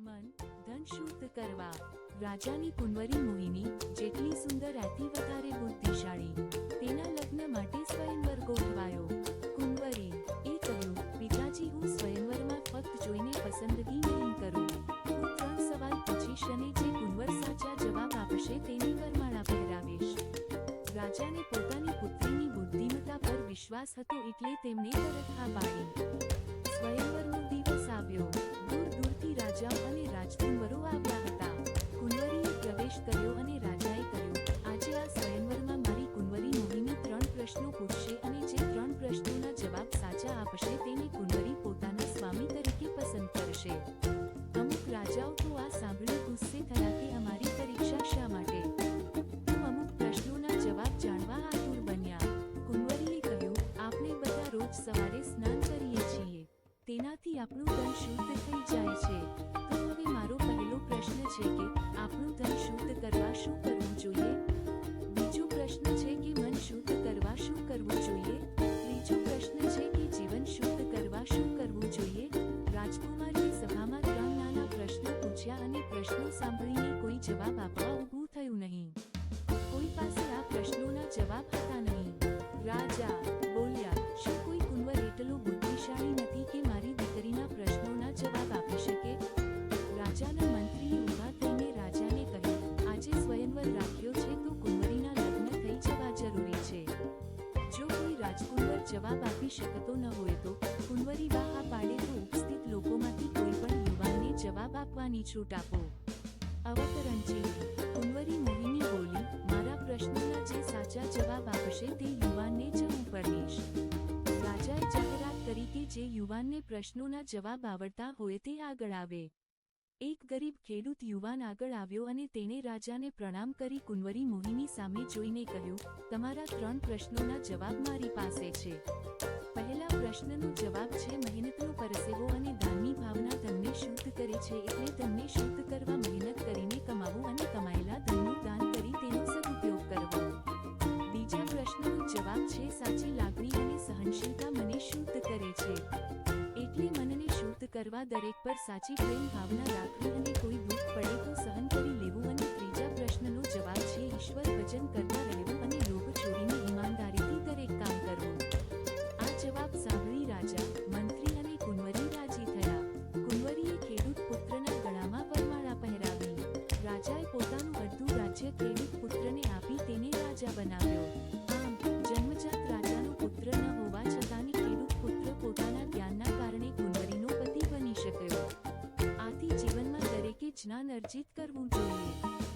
મન ધન શુદ્ધ કરવા. રાજાની કુંવરી મોહિની જેટલી સુંદર આથી વધારે બુદ્ધિશાળી. તેના લગ્ન માટે સ્વયંવર ગોઠવાયો. કુંવરી એ કહ્યું, પિતાજી, હું સ્વયંવરમાં ફક્ત જોઈને પસંદગી નહીં કરું. હું ત્રણ સવાલ પૂછીશ અને જે કુંવર સાચા જવાબ આપશે તેની વરમાળા પહેરાવીશ. રાજાને પોતાની પુત્રીની બુદ્ધિમત્તા પર વિશ્વાસ હતો એટલે તેમને તરત હા પાડી. સ્વયંવરનો દિવસ આવ્યો. આપણું ધન શુદ્ધ થઈ જાય છે. તો હવે મારો પહેલો પ્રશ્ન છે કે આપણું ધન શુદ્ધ કરવા શું કરવું જોઈએ? બીજો પ્રશ્ન છે કે મન શુદ્ધ કરવા શું કરવું જોઈએ? ત્રીજો પ્રશ્ન છે કે જીવન શુદ્ધ કરવા શું કરવું જોઈએ? રાજકુમારની સભામાં ત્રણ નાના પ્રશ્નો પૂછ્યા અને પ્રશ્નો સાંભળીને કોઈ જવાબ આપવા જવાબ આપી શકતો ન હોય તો કુંવરી બાહા પાડે તો ઉપસ્થિત લોકોમાંથી કોઈ પણ યુવાનને જવાબ આપવાની છૂટ આપો. અવતરણ કુંવરી મોહિની બોલી, મારા પ્રશ્નોના જે સાચા જવાબ આપશે તે યુવાનને જ હું પરણીશ. રાજાએ જાહેરાત કરી કે જે યુવાનને પ્રશ્નોના જવાબ આવડતા હોય તે આગળ આવે. એક ગરીબ ખેડૂત યુવાન આગળ આવ્યો અને તેણે રાજાને પ્રણામ કરી કુંવરી મોહિની સામે જોઈને કહ્યું, તમારા ત્રણ પ્રશ્નોના જવાબ મારી પાસે છે. પહેલા પ્રશ્નનો જવાબ છે મહેનતનો પરસેવો અને દાનની ભાવના ધનને શુદ્ધ કરે છે એટલે ધનને શુદ્ધ કરવા મહેનત કરીને કમાવું અને કમાયેલા ધનનું દાન કરી તેનો સદુપયોગ કરવો. બીજા પ્રશ્નનો જવાબ છે સાચી લાગણી અને સહનશીલતા મને શુદ્ધ કરે છે. કરવા દરેક પર સાચી પ્રેમ ભાવના રાખવી અને કોઈ દુઃખ પડે તો સહન કરી લેવું અને ત્રીજા પ્રશ્નનો જવાબ છે, ઈશ્વર ભજન કરતા રહેવું અને લોભ છોડીને ઈમાનદારીથી દરેક કામ કરવું. આ જવાબ સાંભળી રાજા, મંત્રી અને કુંવરી રાજી થયા. કુંવરીએ ખેડૂત પુત્રના ગળામાં પરમાળા પહેરાવી. રાજાએ પોતાનું અડધું રાજ્ય ખેડૂત પુત્રને આપી તેને રાજા બનાવ્યો. અર્જિત કરવું જોઈએ.